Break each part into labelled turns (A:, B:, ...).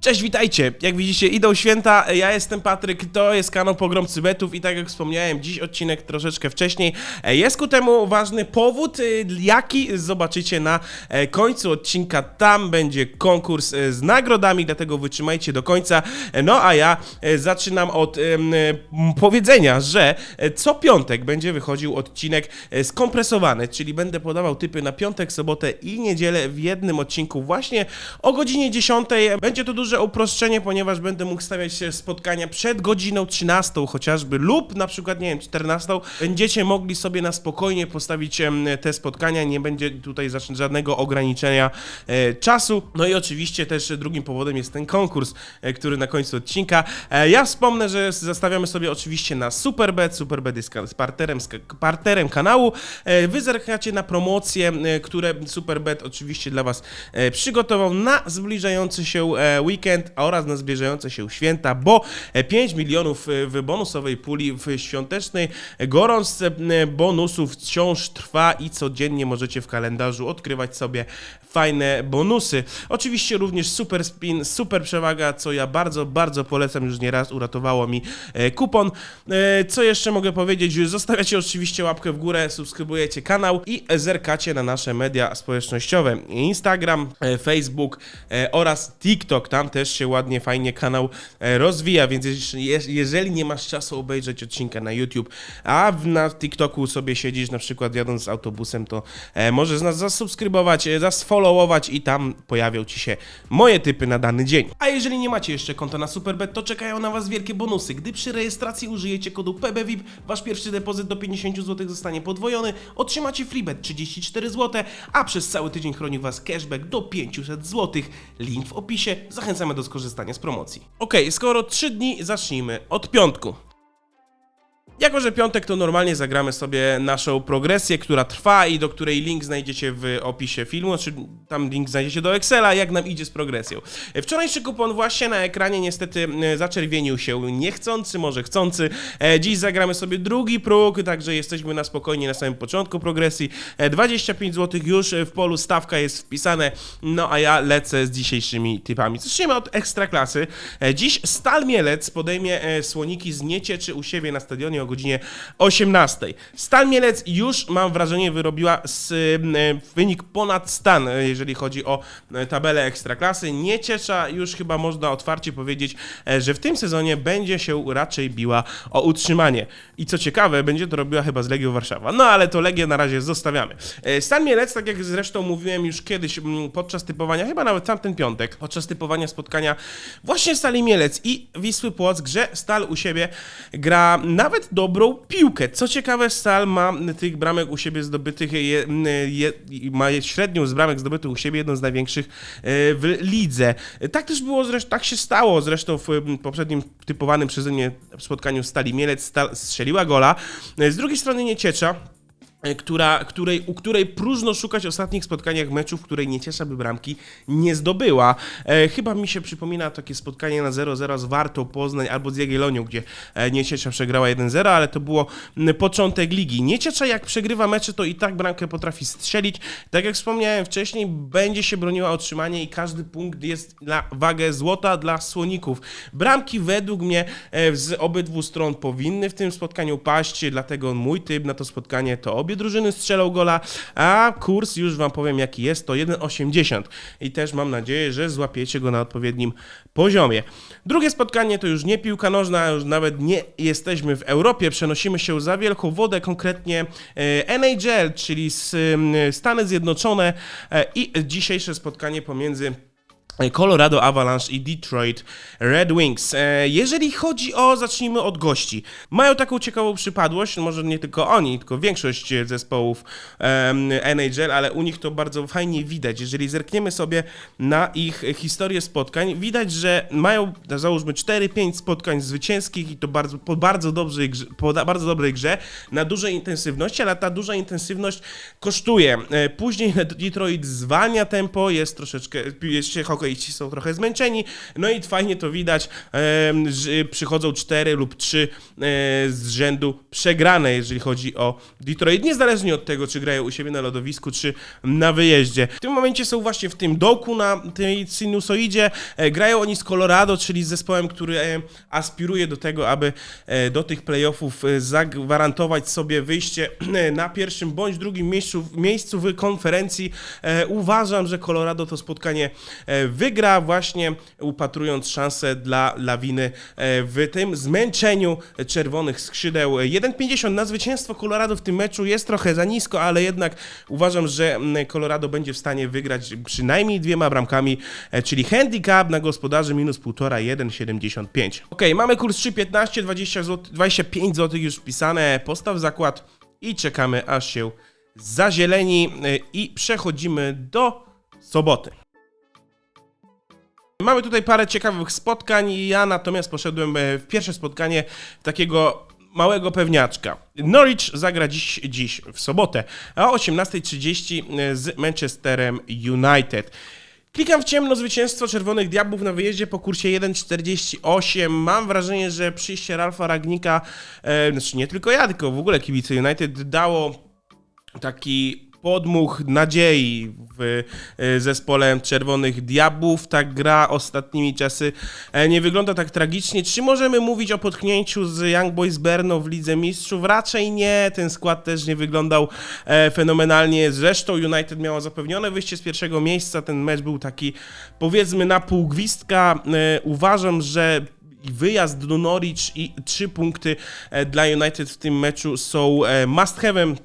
A: Cześć, witajcie! Jak widzicie, idą święta, ja jestem Patryk, to jest kanał Pogrom Cybetów i tak jak wspomniałem, dziś odcinek troszeczkę wcześniej. E, Jest ku temu ważny powód, y, jaki zobaczycie na e, końcu odcinka. Tam będzie konkurs e, z nagrodami, dlatego wytrzymajcie do końca. No a ja zaczynam od powiedzenia, że co piątek będzie wychodził odcinek skompresowany, czyli będę podawał typy na piątek, sobotę i niedzielę w jednym odcinku właśnie o godzinie 10. Będzie to duże uproszczenie, ponieważ będę mógł stawiać się spotkania przed godziną 13 chociażby lub na przykład, nie wiem, 14. Będziecie mogli sobie na spokojnie postawić te spotkania, nie będzie tutaj ża- żadnego ograniczenia e, czasu. No i oczywiście też drugim powodem jest ten konkurs, e, który na końcu odcinka. E, ja wspomnę, że zastawiamy sobie oczywiście na Superbet. Superbet jest ka- parterem kanału. Wy zerkacie na promocje, które Superbet oczywiście dla Was przygotował na zbliżający się e, weekend oraz na zbliżające się święta, bo e, 5 milionów e, w bonusowej puli w świątecznej gorączce e, bonusów wciąż trwa i codziennie możecie w kalendarzu odkrywać sobie fajne bonusy. Oczywiście również super spin, super przewaga, co ja bardzo, bardzo polecam, już nieraz uratowało mi e, kupon. E, Co jeszcze mogę powiedzieć? Zostawiacie oczywiście łapkę w górę, subskrybujecie kanał i zerkacie na nasze media społecznościowe. Instagram, e, Facebook e, oraz TikTok. Tam też się ładnie, fajnie kanał e, rozwija, więc jeż- jeż- jeżeli nie masz czasu obejrzeć odcinka na YouTube, a na TikToku sobie siedzisz na przykład jadąc autobusem, to e, możesz nas zasubskrybować, e, zasfollowować i tam pojawią ci się moje typy na dany dzień. A jeżeli nie macie jeszcze konta na Superbet, to czekają na was wielkie bonusy. Gdy przy rejestracji użyjecie kodu PBVIP, wasz pierwszy depozyt do 50 zł zostanie podwojony, otrzymacie freebet 34 zł, a przez cały tydzień chroni was cashback do 500 zł. Link w opisie. Zachęcamy do skorzystania z promocji. Ok, skoro 3 dni, zacznijmy od piątku. Jako, że piątek to normalnie zagramy sobie naszą progresję, która trwa i do której link znajdziecie w opisie filmu, czy tam link znajdziecie do Excela, jak nam idzie z progresją. Wczorajszy kupon właśnie na ekranie niestety e, zaczerwienił się niechcący, może chcący. E, Dziś zagramy sobie drugi próg, także jesteśmy na spokojnie na samym początku progresji. E, 25 zł już w polu stawka jest wpisane, no a ja lecę z dzisiejszymi typami. Zacznijmy od ekstraklasy. E, Dziś Stal Mielec podejmie e, słoniki z Niecieczy u siebie na stadionie o godzinie 18. Stal Mielec już, mam wrażenie, wyrobiła z, e, wynik ponad stan, e, jeżeli chodzi o e, tabelę ekstraklasy. Nieciecza już chyba można otwarcie powiedzieć, że w tym sezonie będzie się raczej biła o utrzymanie. I co ciekawe, będzie to robiła chyba z Legią Warszawa. No ale to Legię na razie zostawiamy. Stan Mielec, tak jak zresztą mówiłem już kiedyś podczas typowania, chyba nawet tamten piątek, podczas typowania spotkania właśnie Stali Mielec i Wisły Płock, że Stal u siebie gra nawet dobrą piłkę. Co ciekawe, Stal ma tych bramek u siebie zdobytych, je, je, ma średnią z bramek zdobytych u siebie jedną z największych e, w lidze. Tak też było zresztą, tak się stało zresztą w poprzednim typowanym przeze mnie spotkaniu Stali Mielec. Stal strzeliła gola. E, Z drugiej strony Nieciecza, e, która, której, u której próżno szukać ostatnich spotkaniach meczów, w której Nieciesza by bramki nie zdobyła. E, chyba mi się przypomina takie spotkanie na 0-0 z Wartą Poznań albo z Jagiellonią, gdzie e, Nieciesza przegrała 1-0, ale to było początek ligi. Nieciesza jak przegrywa mecze, to i tak bramkę potrafi strzelić. Tak jak wspomniałem wcześniej, będzie się broniła otrzymanie i każdy punkt jest na wagę złota dla słoników. Bramki według mnie e, z obydwu stron powinny w tym spotkaniu paść, dlatego mój typ na to spotkanie to obie drużyny strzelą gola, a kurs już wam powiem jaki jest, to 1,80 i też mam nadzieję, że złapiecie go na odpowiednim poziomie. Drugie spotkanie to już nie piłka nożna, już nawet nie jesteśmy w Europie, przenosimy się za wielką wodę, konkretnie e, NHL, czyli Stany Zjednoczone e, i dzisiejsze spotkanie pomiędzy Colorado Avalanche i Detroit Red Wings. E, Jeżeli chodzi o, zacznijmy od gości. Mają taką ciekawą przypadłość, może nie tylko oni, tylko większość zespołów NHL, ale u nich to bardzo fajnie widać. Jeżeli zerkniemy sobie na ich historię spotkań, widać, że mają, załóżmy, 4-5 spotkań zwycięskich i to bardzo, po bardzo dobrej grze, po bardzo dobrej grze, na dużej intensywności, ale ta duża intensywność kosztuje. E, Później Detroit zwalnia tempo, jest troszeczkę, jeśli chodzi wyjść, są trochę zmęczeni. No i fajnie to widać, że przychodzą cztery lub trzy e, z rzędu przegrane, jeżeli chodzi o Detroit, niezależnie od tego, czy grają u siebie na lodowisku, czy na wyjeździe. W tym momencie są właśnie w tym dołku na tej sinusoidzie. E, grają oni z Colorado, czyli z zespołem, który e, aspiruje do tego, aby do tych playoffów zagwarantować sobie wyjście na pierwszym bądź drugim miejscu, miejscu w konferencji. Uważam, że Colorado to spotkanie wygra, właśnie upatrując szansę dla lawiny e, w tym zmęczeniu czerwonych skrzydeł. 1,50 na zwycięstwo Colorado w tym meczu jest trochę za nisko, ale jednak uważam, że Colorado będzie w stanie wygrać przynajmniej dwiema bramkami, e, czyli handicap na gospodarzy minus 1,5, 1,75. Ok, mamy kurs 3,15, 20 zł, 25 zł już wpisane, postaw zakład i czekamy aż się zazieleni e, i przechodzimy do soboty. Mamy tutaj parę ciekawych spotkań. Ja natomiast poszedłem e, w pierwsze spotkanie takiego małego pewniaczka. Norwich zagra dziś, dziś w sobotę o 18.30 z Manchesterem United. Klikam w ciemno zwycięstwo Czerwonych Diabłów na wyjeździe po kursie 1.48. Mam wrażenie, że przyjście Ralfa Ragnika, e, znaczy nie tylko ja, tylko w ogóle kibice United dało taki podmuch nadziei w e, zespole Czerwonych Diabłów. Ta gra ostatnimi czasy e, nie wygląda tak tragicznie. Czy możemy mówić o potknięciu z Young Boys Berno w Lidze Mistrzów? Raczej nie. Ten skład też nie wyglądał e, fenomenalnie. Zresztą United miało zapewnione wyjście z pierwszego miejsca. Ten mecz był taki powiedzmy na pół gwizdka. E, Uważam, że wyjazd do Norwich i trzy punkty dla United w tym meczu są must have'em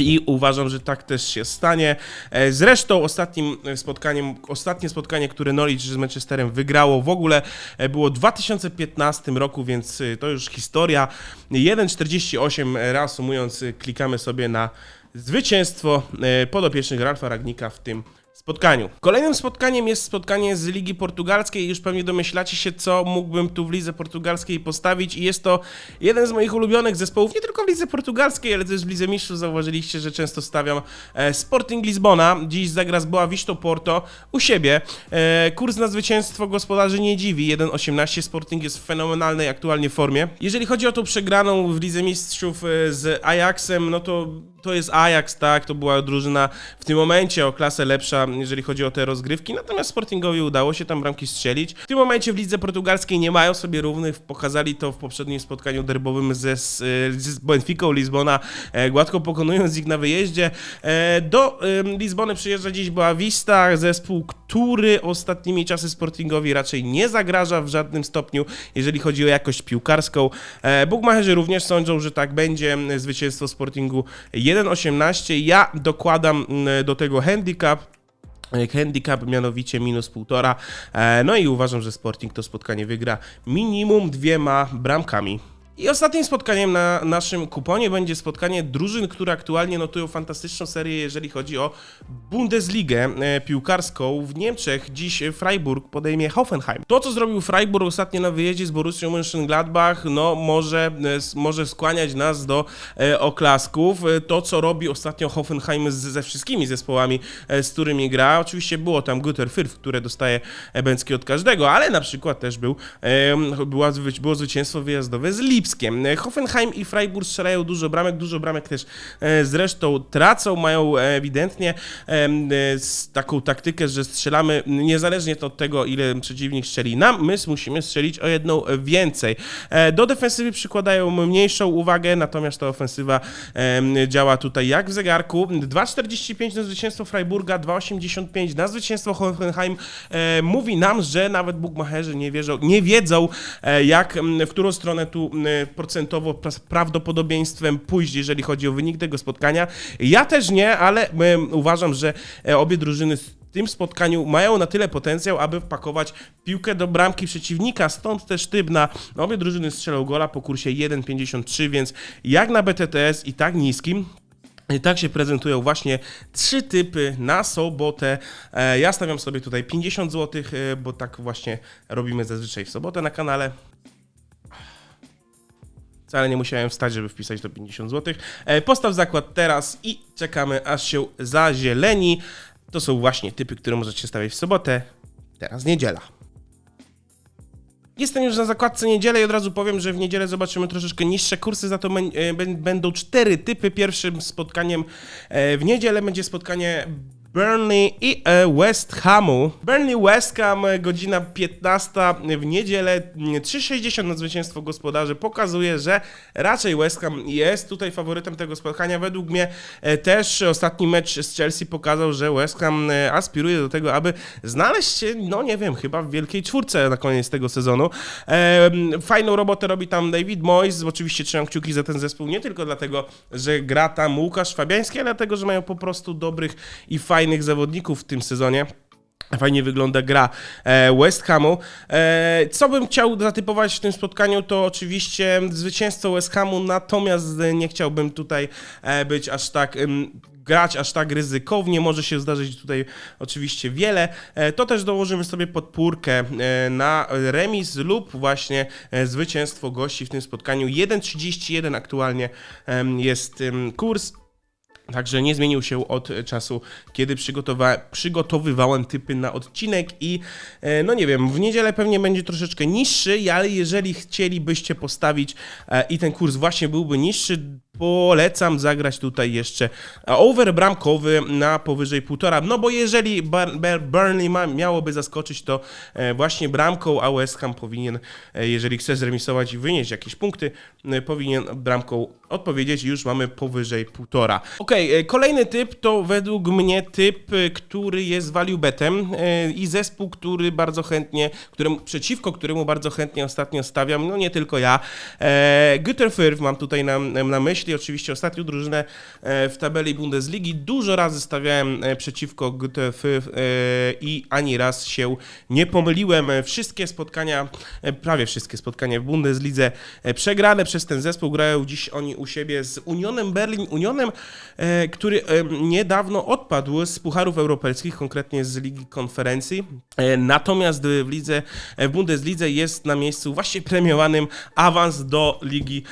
A: i uważam, że tak też się stanie. E, Zresztą ostatnim spotkaniem, ostatnie spotkanie, które Norwich z Manchesterem wygrało w ogóle e, było w 2015 roku, więc e, to już historia. 1,48 reasumując, klikamy sobie na zwycięstwo podopiecznych Ralfa Ragnika w tym spotkaniu. Kolejnym spotkaniem jest spotkanie z Ligi Portugalskiej. Już pewnie domyślacie się, co mógłbym tu w Lidze Portugalskiej postawić i jest to jeden z moich ulubionych zespołów, nie tylko w Lidze Portugalskiej, ale też w Lidze Mistrzów. Zauważyliście, że często stawiam e, Sporting Lizbona. Dziś zagra z Boa Vista Porto u siebie. E, Kurs na zwycięstwo gospodarzy nie dziwi. 1,18 Sporting jest w fenomenalnej aktualnie formie. Jeżeli chodzi o tą przegraną w Lidze Mistrzów e, z Ajaxem, no to to jest Ajax, tak, to była drużyna w tym momencie o klasę lepsza, jeżeli chodzi o te rozgrywki, natomiast Sportingowi udało się tam bramki strzelić. W tym momencie w lidze portugalskiej nie mają sobie równych, pokazali to w poprzednim spotkaniu derbowym ze, z, Benficą Lizbona, e, gładko pokonując ich na wyjeździe. E, do Lizbony przyjeżdża dziś Boa Vista, zespół, który ostatnimi czasy Sportingowi raczej nie zagraża w żadnym stopniu, jeżeli chodzi o jakość piłkarską. E, Bugmacherzy również sądzą, że tak będzie. Zwycięstwo Sportingu 1,18. Ja dokładam mm, do tego handicap. E, Handicap mianowicie minus 1,5. E, No i uważam, że Sporting to spotkanie wygra minimum dwiema bramkami. I ostatnim spotkaniem na naszym kuponie będzie spotkanie drużyn, które aktualnie notują fantastyczną serię, jeżeli chodzi o Bundesligę e, piłkarską. W Niemczech dziś Freiburg podejmie Hoffenheim. To, co zrobił Freiburg ostatnio na wyjeździe z Borussią Mönchengladbach, no może, e, może skłaniać nas do e, oklasków. To, co robi ostatnio Hoffenheim ze wszystkimi zespołami, z którymi gra. Oczywiście było tam Güter Fürth, które dostaje bęcki od każdego, ale na przykład też był, było zwycięstwo wyjazdowe z Lipskiem. E, Hoffenheim i Freiburg strzelają dużo bramek, dużo bramek też e, zresztą tracą, mają ewidentnie e, taką taktykę, że strzelamy niezależnie od tego, ile przeciwnik strzeli nam, my musimy strzelić o jedną więcej. Do defensywy przykładają mniejszą uwagę, natomiast ta ofensywa działa tutaj jak w zegarku. 2,45 na zwycięstwo Freiburga, 2,85 na zwycięstwo Hoffenheim. Mówi nam, że nawet bukmacherzy nie, wierzą, nie wiedzą, jak, w którą stronę tu procentowo pra- prawdopodobieństwem pójść, jeżeli chodzi o wynik tego spotkania. Ja też nie, ale uważam, że e, obie drużyny w tym spotkaniu mają na tyle potencjał, aby wpakować piłkę do bramki przeciwnika, stąd też typ na obie drużyny strzelą gola po kursie 1,53, więc jak na BTTS i tak niskim, i tak się prezentują właśnie trzy typy na sobotę. E, Ja stawiam sobie tutaj 50 zł, e, bo tak właśnie robimy zazwyczaj w sobotę na kanale. Wcale nie musiałem wstać, żeby wpisać to 50 zł. E, Postaw zakład teraz i czekamy aż się zazieleni. To są właśnie typy, które możecie stawiać w sobotę. teraz niedziela. Jestem już na zakładce niedzielę i od razu powiem, że w niedzielę zobaczymy troszeczkę niższe kursy, za to e, bę- będą cztery typy. Pierwszym spotkaniem e, w niedzielę będzie spotkanie Burnley i e, West Hamu. Burnley West Ham, e, godzina 15 w niedzielę, mm, 3,60 na zwycięstwo gospodarzy pokazuje, że raczej West Ham jest tutaj faworytem tego spotkania. Według mnie e, też ostatni mecz z Chelsea pokazał, że West Ham aspiruje do tego, aby znaleźć się, no nie wiem, chyba w wielkiej czwórce na koniec tego sezonu. Fajną robotę robi tam David Moyes, oczywiście trzymam kciuki za ten zespół, nie tylko dlatego, że gra tam Łukasz Fabiański, ale dlatego, że mają po prostu dobrych i fajnych zawodników w tym sezonie. Fajnie wygląda gra e, West Hamu. E, Co bym chciał zatypować w tym spotkaniu, to oczywiście zwycięstwo West Hamu, natomiast nie chciałbym tutaj e, być aż tak. Grać aż tak ryzykownie, może się zdarzyć tutaj oczywiście wiele. To też dołożymy sobie podpórkę na remis lub właśnie zwycięstwo gości w tym spotkaniu. 1,31 aktualnie jest kurs. Także nie zmienił się od czasu, kiedy przygotowa- przygotowywałem typy na odcinek i e, no nie wiem, w niedzielę pewnie będzie troszeczkę niższy, ale jeżeli chcielibyście postawić e, i ten kurs właśnie byłby niższy, polecam zagrać tutaj jeszcze e, over bramkowy na powyżej półtora, no bo jeżeli Burnley ma, miałoby zaskoczyć, to e, właśnie bramką, a West Ham powinien, e, jeżeli chce zremisować i wynieść jakieś punkty, powinien bramką odpowiedzieć, już mamy powyżej półtora. E, kolejny typ to według mnie typ, który jest value betem i zespół, który bardzo chętnie, któremu, przeciwko któremu bardzo chętnie ostatnio stawiam, no nie tylko ja. Güter Fürth mam tutaj na, na myśli, oczywiście ostatnią drużynę e, w tabeli Bundesligi. Dużo razy stawiałem e, przeciwko Fürth e, i ani raz się nie pomyliłem. Wszystkie spotkania, prawie wszystkie spotkania w Bundeslidze przegrane przez ten zespół. Grają dziś oni u siebie z Unionem Berlin. Unionem, który niedawno odpadł z Pucharów Europejskich, konkretnie z Ligi Konferencji. Natomiast w lidze, w Bundeslidze jest na miejscu właśnie premiowanym awans do Ligi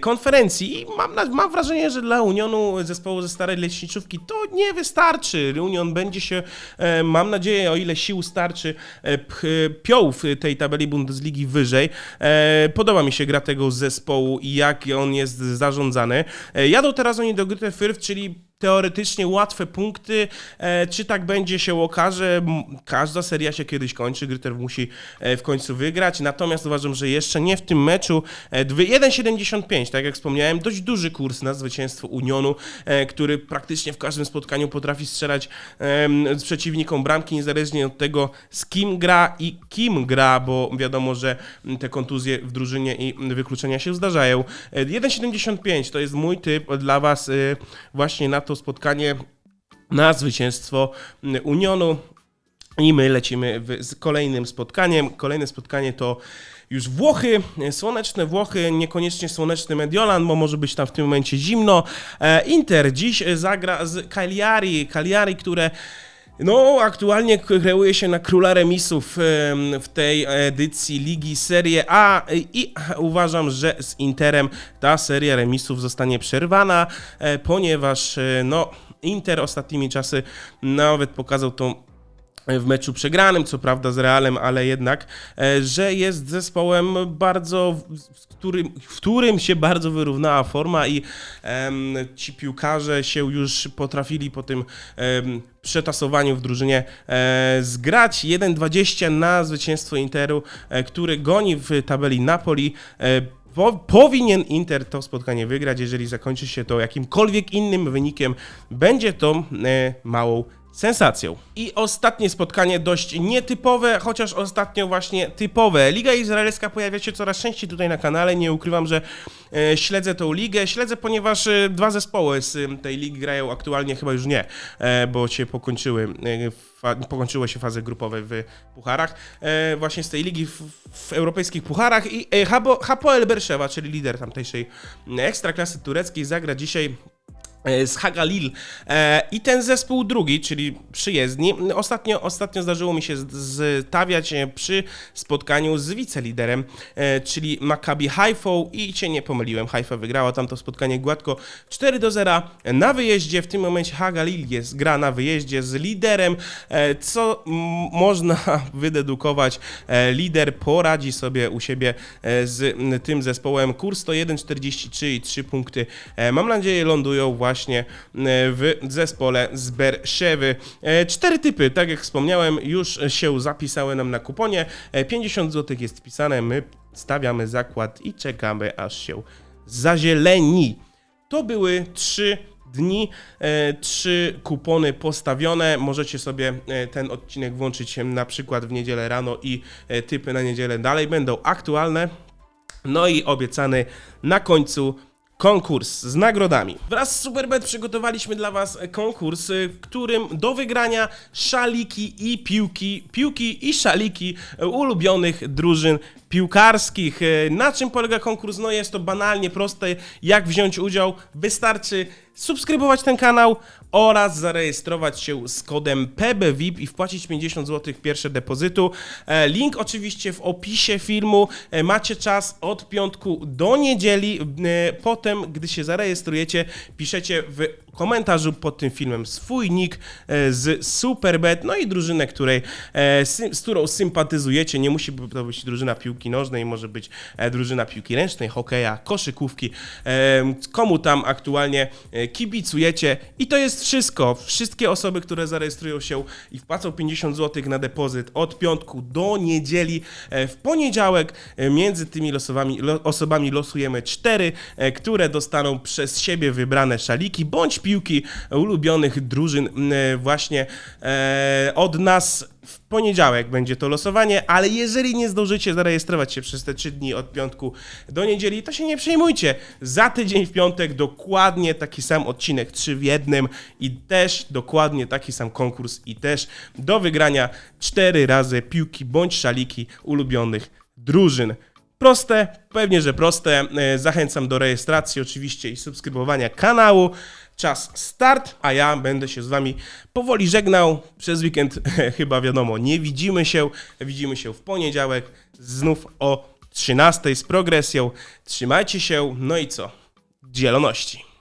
A: Konferencji. I mam, na- mam wrażenie, że dla Unionu zespołu ze starej leśniczówki to nie wystarczy. Union będzie się, e, mam nadzieję, o ile sił starczy, e, pch- piął w tej tabeli Bundesligi wyżej. E, Podoba mi się gra tego zespołu i jak on jest zarządzany. E, Jadą teraz oni do Güter Fürth, czyli teoretycznie łatwe punkty. E, czy tak będzie się okaże? Każda seria się kiedyś kończy. Gryter musi e, w końcu wygrać. Natomiast uważam, że jeszcze nie w tym meczu. E, dwy- 1,75, tak jak wspomniałem, dość duży kurs na zwycięstwo Unionu, e, który praktycznie w każdym spotkaniu potrafi strzelać z przeciwnikom bramki, niezależnie od tego, z kim gra i kim gra, bo wiadomo, że te kontuzje w drużynie i wykluczenia się zdarzają. E, 1,75 to jest mój typ dla Was e, właśnie na to spotkanie na zwycięstwo Unionu. I my lecimy z kolejnym spotkaniem. Kolejne spotkanie to już Włochy, słoneczne Włochy, niekoniecznie słoneczny Mediolan, bo może być tam w tym momencie zimno. E, Inter dziś e, zagra z Cagliari, Cagliari, które no, aktualnie kreuje się na króla remisów em, w tej edycji Ligi Serie A i uważam, że z Interem ta seria remisów zostanie przerwana, e, ponieważ e, no, Inter ostatnimi czasy nawet pokazał tą w meczu przegranym, co prawda z Realem, ale jednak, e, że jest zespołem bardzo, w- którym, w którym się bardzo wyrównała forma i em, ci piłkarze się już potrafili po tym em, przetasowaniu w drużynie e, zgrać. 1,20 na zwycięstwo Interu, e, który goni w tabeli Napoli. E, po, powinien Inter to spotkanie wygrać, jeżeli zakończy się to jakimkolwiek innym wynikiem, będzie to e, małą sensacją. I ostatnie spotkanie dość nietypowe, chociaż ostatnio właśnie typowe. Liga Izraelska pojawia się coraz częściej tutaj na kanale. Nie ukrywam, że e, śledzę tą ligę. Śledzę, ponieważ e, dwa zespoły z e, tej ligi grają aktualnie, chyba już nie, e, bo się pokończyły. E, fa- pokończyły się fazy grupowe w pucharach. E, właśnie z tej ligi w, w europejskich pucharach i e, Hapoel Berszewa, czyli lider tamtejszej ekstraklasy tureckiej, zagra dzisiaj z Hagalil e, i ten zespół drugi, czyli przyjezdni. Ostatnio, ostatnio zdarzyło mi się z- stawiać e, przy spotkaniu z wiceliderem, e, czyli Maccabi Haifą i cię nie pomyliłem. Haifa wygrała tam to spotkanie gładko 4 do 0 na wyjeździe. W tym momencie Hagalil jest gra na wyjeździe z liderem, e, co można wydedukować. E, lider poradzi sobie u siebie e, z tym zespołem. Kurs to 1,43 i 3 punkty. E, Mam nadzieję lądują właśnie e, w zespole z Berszewy. E, Cztery typy, tak jak wspomniałem, już się zapisały nam na kuponie. E, 50 zł jest wpisane, my stawiamy zakład i czekamy aż się zazieleni. To były trzy dni, e, trzy kupony postawione. Możecie sobie e, ten odcinek włączyć e, na przykład w niedzielę rano i e, typy na niedzielę dalej będą aktualne. No i obiecany na końcu konkurs z nagrodami. Wraz z Superbet przygotowaliśmy dla Was konkurs, y, którym do wygrania szaliki i piłki, piłki i szaliki y, ulubionych drużyn piłkarskich. Y, Na czym polega konkurs? No jest to banalnie proste. Jak wziąć udział? Wystarczy subskrybować ten kanał oraz zarejestrować się z kodem PBVIP i wpłacić 50 zł pierwsze depozytu. E, Link oczywiście w opisie filmu. E, Macie czas od piątku do niedzieli. E, Potem, gdy się zarejestrujecie, piszecie w komentarzu pod tym filmem swój nick e, z Superbet, no i drużynę, której, e, z którą sympatyzujecie. Nie musi to być drużyna piłki nożnej, może być e, drużyna piłki ręcznej, hokeja, koszykówki. Komu tam aktualnie kibicujecie. I to jest wszystko. Wszystkie osoby, które zarejestrują się i wpłacą 50 zł na depozyt od piątku do niedzieli. W poniedziałek między tymi losowami, lo, osobami losujemy cztery, które dostaną przez siebie wybrane szaliki bądź piłki ulubionych drużyn właśnie e, od nas. W poniedziałek będzie to losowanie, ale jeżeli nie zdążycie zarejestrować się przez te 3 dni od piątku do niedzieli, to się nie przejmujcie. Za tydzień w piątek dokładnie taki sam odcinek 3 w jednym i też dokładnie taki sam konkurs i też do wygrania 4 razy piłki bądź szaliki ulubionych drużyn. Proste, pewnie, że proste. E, Zachęcam do rejestracji oczywiście i subskrybowania kanału. Czas start, a ja będę się z Wami powoli żegnał. Przez weekend chyba wiadomo, nie widzimy się. Widzimy się w poniedziałek znów o 13 z progresją. Trzymajcie się, no i co? Dzieloności.